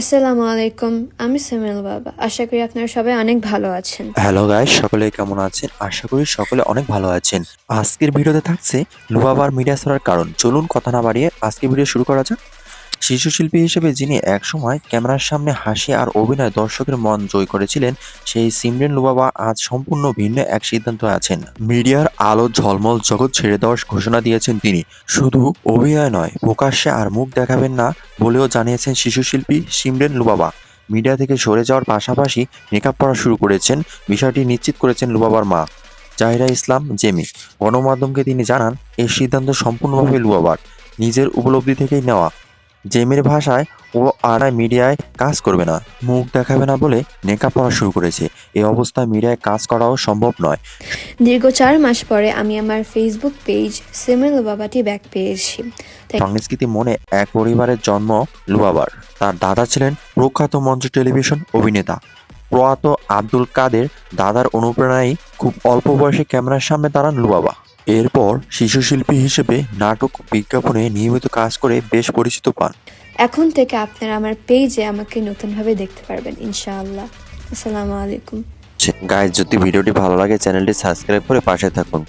আসসালামু আলাইকুম, আমি সেমেল বাবা। আশা করি আপনারা সবাই অনেক ভালো আছেন। হ্যালো গাইস, সকলে কেমন আছেন? আশা করি সকলে অনেক ভালো আছেন। আজকের ভিডিওতে থাকছে লুবাবার মিডিয়া ছাড়ার কারণ। চলুন কথা না বাড়িয়ে আজকের ভিডিও শুরু করা যাক। শিশু শিল্পী হিসেবে যিনি একসময় ক্যামেরার সামনে হাসি আর অভিনয় দর্শকের মন জয় করেছিলেন, সেই সিমরেন লুবাবা আজ সম্পূর্ণ ভিন্ন এক সিদ্ধান্ত আছেন। মিডিয়ার আলো ঝলমল জগৎ ছেড়ে দেওয়ার ঘোষণা দিয়েছেন তিনি। শুধু অভিনয় নয়, প্রকাশ্যে আর মুখ দেখাবেন না বলেও জানিয়েছেন শিশু শিল্পী সিমরেন লুবাবা। মিডিয়া থেকে সরে যাওয়ার পাশাপাশি মেকআপ করা শুরু করেছেন, বিষয়টি নিশ্চিত করেছেন লুবাবার মা, জাহিরা ইসলাম, জেমি। গণমাধ্যমকে তিনি জানান, এই সিদ্ধান্ত সম্পূর্ণভাবে লুবাবার। নিজের উপলব্ধি থেকেই নেওয়া। জেমির ভাষায় ও আর মিডিয়ায় কাজ করবে না মুখ দেখাবে না বলে নেকা পড়া শুরু করেছে। এই অবস্থায় মিডিয়ায় কাজ করাও সম্ভব নয়। দীর্ঘ চার মাস পরে আমি আমার ফেসবুক পেজ সিমের বাবাটি ব্যাক পেয়েছি। সংস্কৃতি মনে এক পরিবারের জন্ম লুবাবার। তার দাদা ছিলেন প্রখ্যাত মঞ্চ টেলিভিশন অভিনেতা। প্রয়াত আব্দুল কাদের দাদার অনুপ্রেরণায় খুব অল্প বয়সে ক্যামেরার সামনে দাঁড়ান লুবাবা। এরপর শিশু শিল্পী হিসেবে নাটক বিজ্ঞাপনে নিয়মিত কাজ করে বেশ পরিচিত পান। এখন থেকে আপনারা আমার পেজে আমাকে নতুনভাবে দেখতে পারবেন ইনশাআল্লাহ। আসসালামু আলাইকুম। গাইজ যদি ভিডিওটি ভালো লাগে চ্যানেলটি সাবস্ক্রাইব করে পাশে থাকুন।